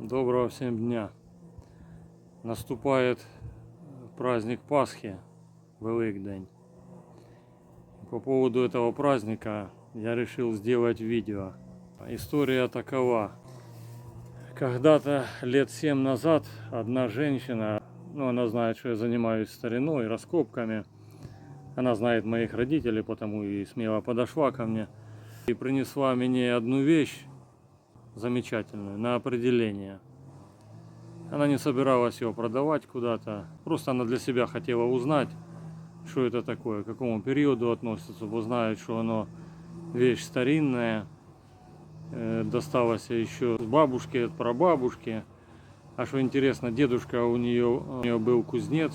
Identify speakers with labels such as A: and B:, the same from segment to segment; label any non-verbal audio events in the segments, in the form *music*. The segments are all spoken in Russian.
A: Доброго всем дня. Наступает праздник Пасхи, Великдень. По поводу этого праздника я решил сделать видео. История такова. Когда-то лет семь назад одна женщина, ну она знает, что я занимаюсь стариной, раскопками, она знает моих родителей, потому и смело подошла ко мне и принесла мне одну вещь, замечательную на определение. Она не собиралась его продавать куда-то, просто она для себя хотела узнать, что это такое, к какому периоду относится, бо знает, что оно вещь старинная, э, досталась еще с бабушки, от прабабушки. А что интересно, дедушка у нее, у нее был кузнец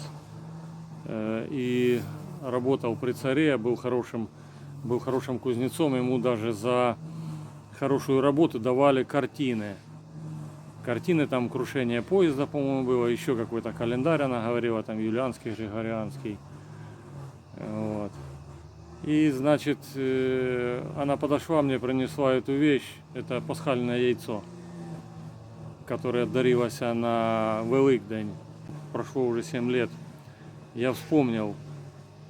A: э, и работал при царе, был хорошим, был хорошим кузнецом, ему даже за хорошую работу давали картины. Картины там крушение поезда, по-моему, было, еще какой-то календарь она говорила, там юлианский, григорианский. Вот. И, значит, э, она подошла мне, принесла эту вещь, это пасхальное яйцо, которое дарилось на Великдень. Прошло уже 7 лет. Я вспомнил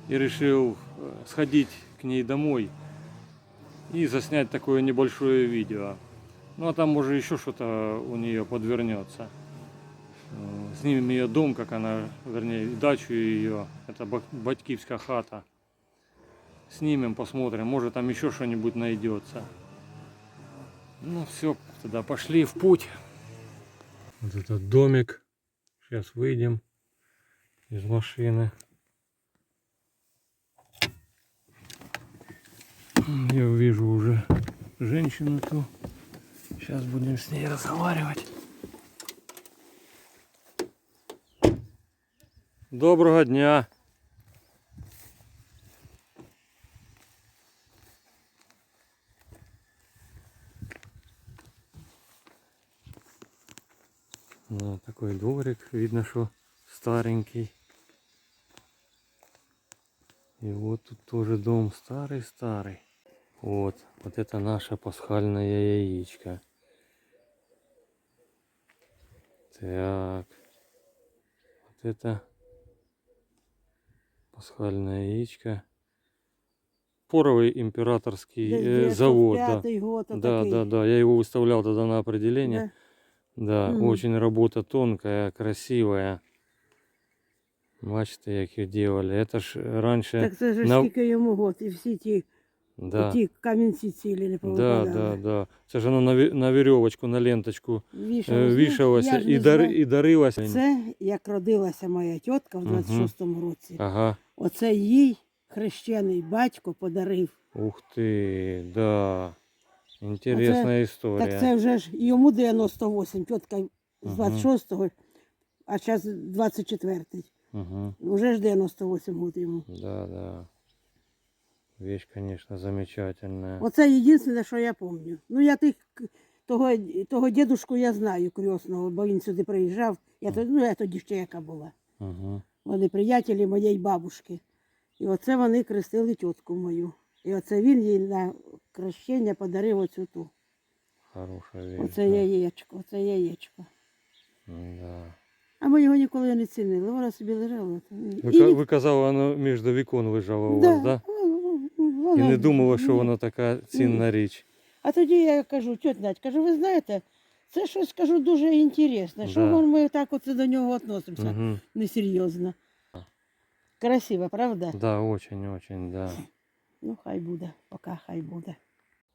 A: и решил э, сходить к ней домой и заснять такое небольшое видео. Ну а там может еще что-то у нее подвернется. Э, Снимем ее дом, как она, вернее, дачу ее. Это батькивская хата. Снимем, посмотрим, может там еще что-нибудь найдется. Ну все, тогда пошли в путь. Вот этот домик. Сейчас выйдем из машины. Я увижу уже женщину ту. Сейчас будем с ней разговаривать. Доброго дня. Ну, такой дворик, видно, что старенький. И вот тут тоже дом старый-старый. Вот, вот это наше пасхальное яичко. Так. Вот это пасхальное яичко. Поровый императорский э, завод. Да.
B: Пятый год,
A: Да,
B: отакий.
A: да, да. Я его выставлял тогда на определение. Да,
B: Мгм.
A: очень работа тонкая, красивая. Бачите, як їх делали. Это ж раньше.
B: Так це ж
A: на-
B: скільки йому год, і всі ті,
A: Да,
B: ті камінці цілі не
A: да, да, да. Це ж воно на, на вірьовочку, на ленточку е,
B: Вішалось. Ну,
A: вішалося і, дар, і дарилося.
B: Це як родилася моя тітка в 26-му році.
A: Ага.
B: Оце їй хрещений батько подарив.
A: Ух ти, да. Інтересна історія.
B: Так це вже ж йому 98, тітка з 26-го, а зараз 24-й.
A: Угу.
B: Уже ж 98 років йому.
A: Да, да. Вещь, конечно, замечательная.
B: Оце єдине, що я пам'ятаю. Ну я тих того, того дідушку я знаю крісного, бо він сюди приїжджав. Я, то- ну, я тоді ще яка була.
A: Угу.
B: Вони приятелі моєї бабушки. І оце вони крестили тітку мою. І оце він їй на хрещення подарив оцю ту.
A: Хороша вещь.
B: Оце
A: да.
B: яєчко, оце яєчко.
A: Да.
B: А ми його ніколи не цінили. Вона собі лежала.
A: Ви,
B: І
A: ви казали, воно між вікон лежало у
B: Да,
A: вас, да?
B: вона-
A: І
B: вона-
A: не думала, що
B: ні.
A: воно така цінна річ.
B: А тоді я кажу, тьоть Надь, кажу, ви знаєте, це щось кажу дуже інтересне. Що
A: Да.
B: вон ми так оце до нього відносимося
A: Угу.
B: несерйозно. Красиво, правда?
A: Да, очень-очень, да.
B: Ну, хай буде, поки хай буде.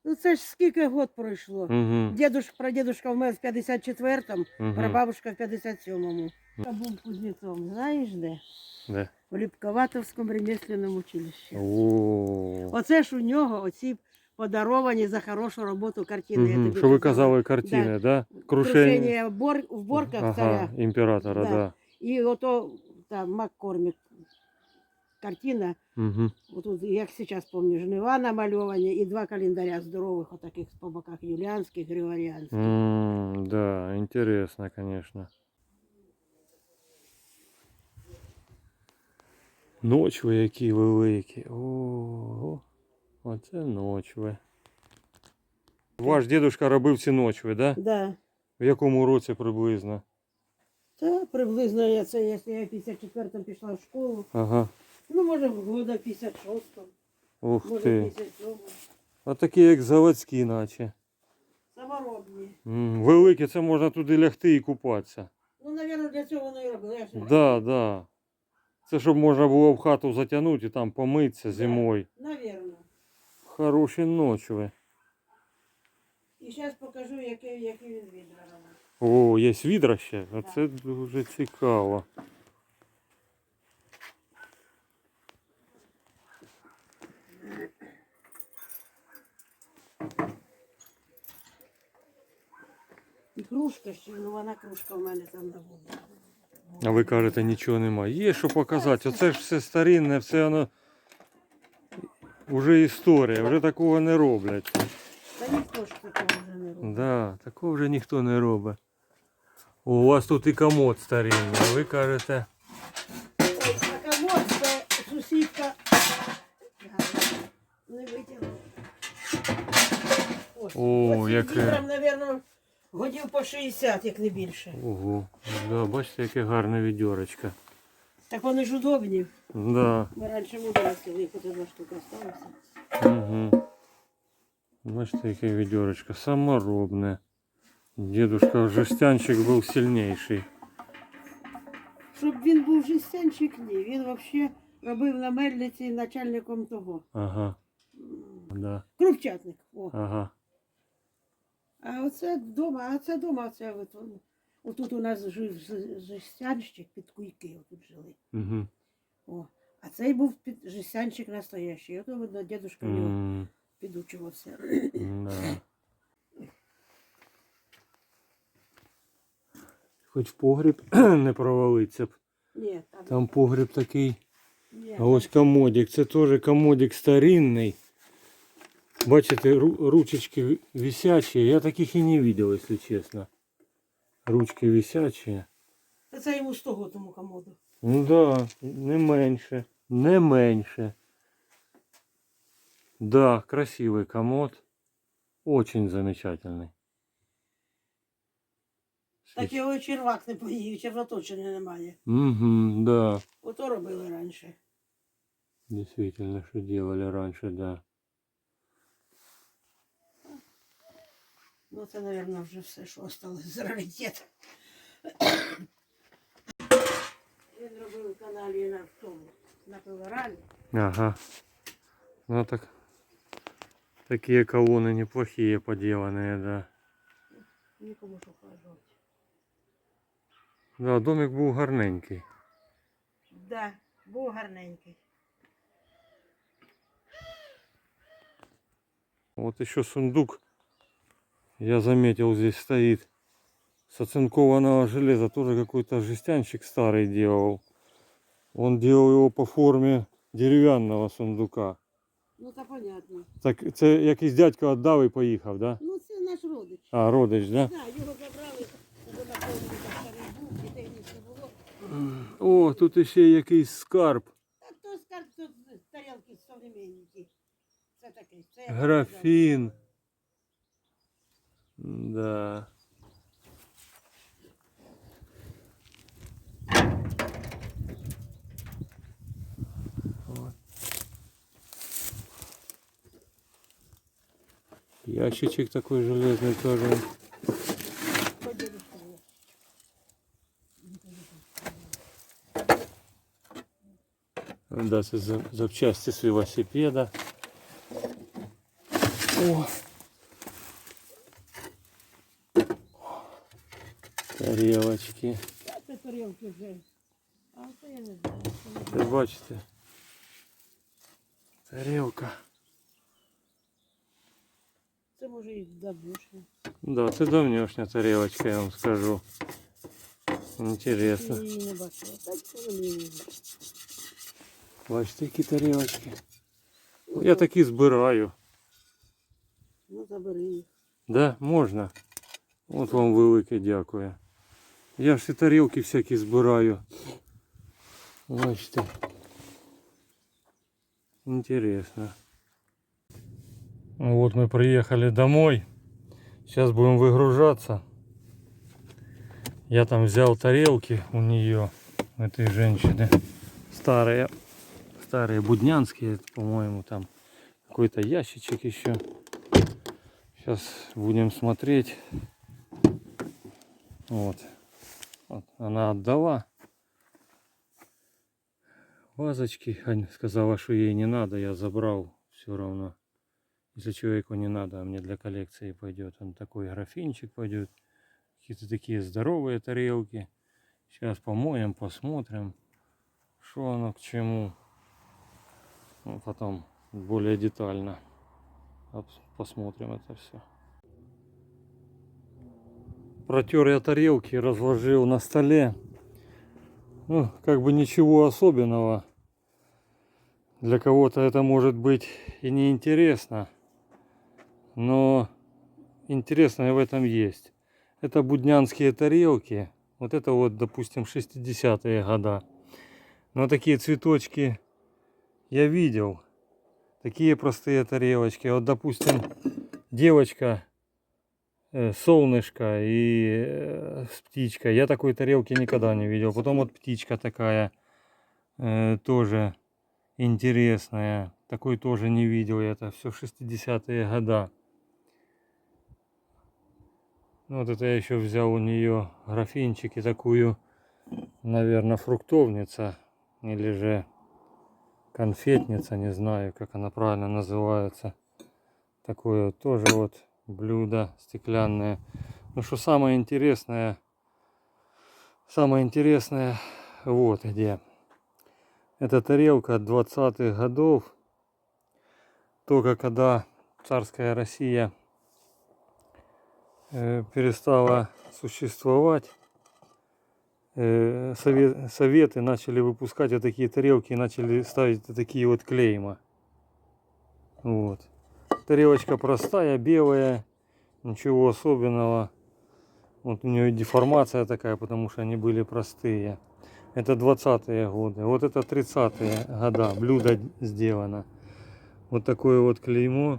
B: Ну це ж скільки год пройшло.
A: Угу.
B: Дедуш, прадедушка вмер в 54-му,
A: Угу.
B: прабабушка в 57-му. Я був кузнецом, знаєш де?
A: Да.
B: В Ліпковатовському ремесленному училищі.
A: О.
B: Оце ж у нього оці подаровані за хорошу роботу картини. я
A: Угу.
B: тобі
A: Що ви
B: казала.
A: казали картини, да? Крушення.
B: Крушення бор, в борках
A: ага,
B: царя.
A: імператора,
B: Да.
A: да.
B: І ото там Маккормік картина,
A: Угу.
B: отут, як зараз пам'ятаю, жнива намальовані і два календаря здорових, отаких по боках юліанських, григоріанських.
A: М, да, интересно, конечно. Ночви які великі. Ого. Оце ночви. Ваш дедушка робив ці ночви, да?
B: Да.
A: В якому році приблизно?
B: Та приблизно я це, якщо я в 54-му пішла в школу,
A: Ага.
B: ну може года 56-го,
A: Ух
B: може
A: ти.
B: 57-го.
A: А такі як заводські, наче.
B: Саморобні.
A: М, Великі, це можна туди лягти і купатися.
B: Ну, мабуть, для цього воно і робили. Я ж не
A: Да, да. Це щоб можна було в хату затягнути і там помитися зимою.
B: Навірно.
A: Хороші ночі.
B: І зараз покажу, який, який він відра.
A: О, є відра ще. Оце дуже цікаво.
B: І кружка ще, ну вона кружка в мене там на вулиці.
A: А ви кажете, нічого немає. Є що показати. Оце ж все старинне, все воно вже історія, вже такого не роблять.
B: Та ніхто ж такого вже не робить.
A: Да, такого вже ніхто не робить. О, у вас тут і комод старинний, а ви кажете.
B: А комод це сусідка. Не витягнула.
A: О, яке.
B: Годів по 60, як не більше.
A: Ого, да, бачите, яке гарне відьорочко.
B: Так вони ж удобні.
A: Да.
B: Ми раніше мудрості, як ото два штуки залишилося.
A: Угу. Бачите, яке відьорочко. Саморобне. Дедушка жестянщик був сильніший.
B: Щоб він був жестянчик, ні. Він взагалі робив на мельниці начальником того.
A: Ага. Да.
B: Крупчатник. О.
A: Ага.
B: А оце вдома, а це вдома, це от, отут у нас жив жестянщик під куйки, отут жили.
A: Угу.
B: О. А цей був під жестянщик настоящий. Ото видно, дедушка в нього
A: М,
B: підучувався. *coughs*
A: Хоч в погріб *coughs* не провалиться б.
B: Ні, там,
A: Там погріб такий.
B: ні,
A: А ось комодик. Це теж комодик старинний. Бачите, ру- ручечки висячі. Я таких і не видел, якщо чесно. Ручки висячі.
B: Та це йому з того тому комоду.
A: Ну да, не менше. Не менше. Да, красивый комод. Очень замечательный.
B: Так його і червак не поїв, червоточини немає.
A: Угу, да.
B: Ото робили раніше.
A: Действительно, что делали раньше, да.
B: Ну, це, мабуть, вже все, що осталось з раритету. Він робив в каналі на в тому, на пиворані.
A: Ага. Ну так. Такие колонны неплохие поделанные, да.
B: Нікому ж ухажувати.
A: Да, домик був гарненький.
B: Да, був гарненький.
A: Вот еще сундук, я заметил, здесь стоит. С оцинкованного железа тоже какой-то жестянщик старый делал. Он делал его по форме дерев'яного сундука.
B: Ну, та понятно.
A: Так це якийсь дядько віддав і поїхав, да?
B: Ну, це наш родич.
A: А, родич, да?
B: Да, його забрали, бо на повні старий був, дітей ніч не було.
A: О, тут ще якийсь скарб.
B: Так то скарб, то тарілки современники. Це таке. Це я
A: Графін. Да. Ящичек такой железный тоже. Да, за- запчасти з велосипеда. О. Тарелочки.
B: А це тарілки вже. А це я не знаю. це не
A: Ви бачите? Тарелка.
B: Це може і давнішня.
A: Да, це давнішня тарелочка, я вам скажу. Інтересно.
B: Я її не бачила. Так це вони не
A: Бачите, які тарелочки. Я такі збираю.
B: Ну, забери їх.
A: Да, можна. От вам велике дякую. Я ж і тарілки всякі збираю. Бачите. Интересно. Вот мы приехали домой. Сейчас будем выгружаться. Я там взял тарелки у нее, у этой женщины. Старые, старые буднянские, по-моему, там какой-то ящичек еще. Сейчас будем смотреть. Вот. Вот, Она отдала вазочки. Ань сказала, что ей не надо, я забрал все равно. Если человеку не надо, а мне для коллекции пойдет. Он такой графинчик пойдет. Какие-то такие здоровые тарелки. Сейчас помоем, посмотрим, что оно к чему. Ну, потом более детально посмотрим это все. Протер я тарелки, разложил на столе. Ну, как бы ничего особенного. Для кого-то это может быть и неинтересно. Но интересное в этом есть. Это буднянские тарелки. Вот это вот, допустим, 60-е года. Но такие цветочки я видел. Такие простые тарелочки. Вот, допустим, девочка, солнышко и э, с птичкой. Я такой тарелки никогда не видел. Потом вот птичка такая э, тоже интересная. Такой тоже не видел. Это все 60-е года. Ну, вот это я еще взял у нее графинчик и такую, наверное, фруктовница или же конфетница, не знаю, как она правильно называется. Такое тоже вот блюдо стеклянное. Ну, что самое интересное, самое интересное, вот где. Это тарелка от 20-х годов. Только когда царская Россия э, перестала существовать, э, сове- советы начали выпускать вот такие тарелки и начали ставить такие вот клейма. Вот. Тарелочка простая, белая, ничего особенного. Вот у нее деформация такая, потому что они были простые. Это 20-е годы. Вот это 30-е года. Блюдо сделано. Вот такое вот клеймо.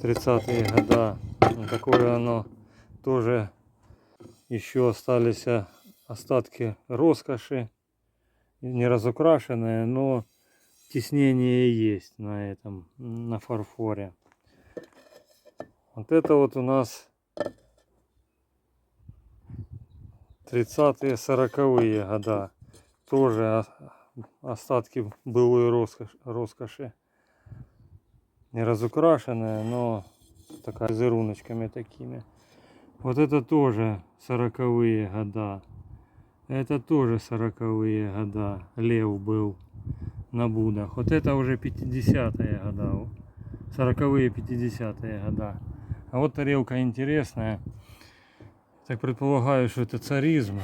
A: 30-е года. Вот такое оно тоже еще остались остатки роскоши. Не разукрашенное, но тиснение есть на этом, на фарфоре. Вот это вот у нас 30-е, 40-е года. Тоже остатки былой роскоши. Не разукрашенная, но такая с руночками такими. Вот это тоже 40-е года. Это тоже 40-е года. Лев был на Будах. Вот это уже 50-е года. 40-е, 50-е года. А вот тарелка интересная. Так предполагаю, что это царизм.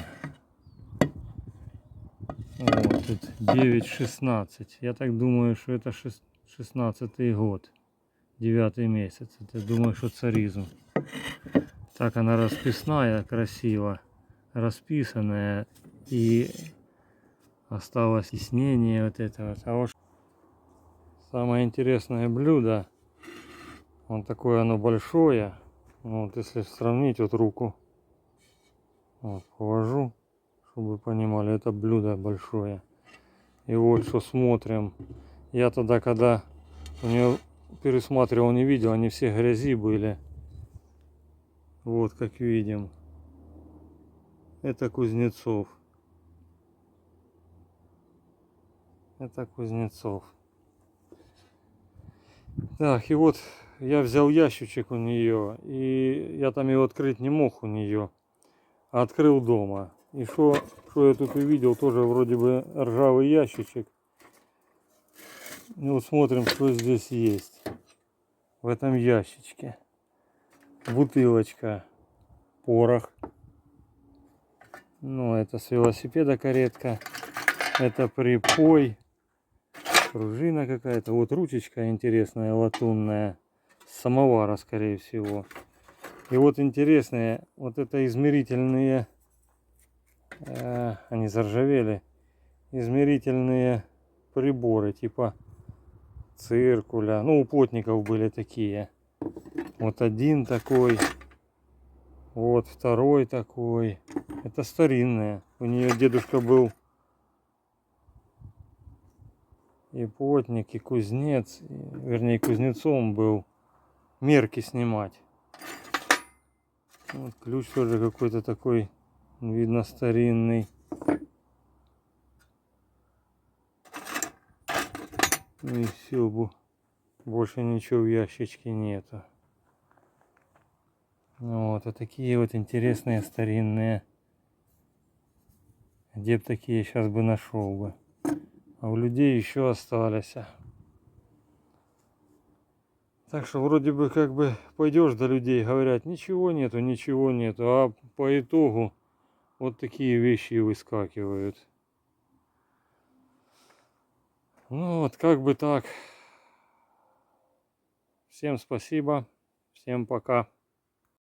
A: Вот, тут 9-16. Я так думаю, что это 16 год. Девятый месяц. Это думаю, что царизм. Так она расписная, красиво. Расписанная. И осталось тиснение вот это вот. А вот самое интересное блюдо. Вот такое оно большое. Вот если сравнить вот руку. Вот, положу, чтобы вы понимали, это блюдо большое. И вот что смотрим. Я тогда, когда у нее пересматривал, не видел, они все грязи были. Вот как видим. Это Кузнецов. Это Кузнецов. Так, и вот я взял ящичек у нее, и я там его открыть не мог у нее, а открыл дома. И что, что я тут увидел, тоже вроде бы ржавый ящичек. И вот смотрим, что здесь есть в этом ящичке. Бутылочка, порох. Ну, это с велосипеда каретка. Это припой. Пружина какая-то. Вот ручечка интересная, латунная. Самовара, скорее всего. И вот интересные, вот это измерительные, э, они заржавели, измерительные приборы, типа циркуля. Ну, у плотников были такие. Вот один такой, Вот второй такой. Это старинная. У нее дедушка был и плотник, и кузнец. и- вернее, кузнецом был. Мерки снимать. Вот ключ тоже какой-то такой, видно, старинный. Ну и все, больше ничего в ящичке нету. Ну Вот, а такие вот интересные старинные. Где б такие сейчас бы нашел бы. А у людей еще остались. Так что вроде бы как бы пойдешь до людей, говорят, ничего нету, ничего нету. А по итогу вот такие вещи и выскакивают. Ну вот как бы так. Всем спасибо. Всем пока.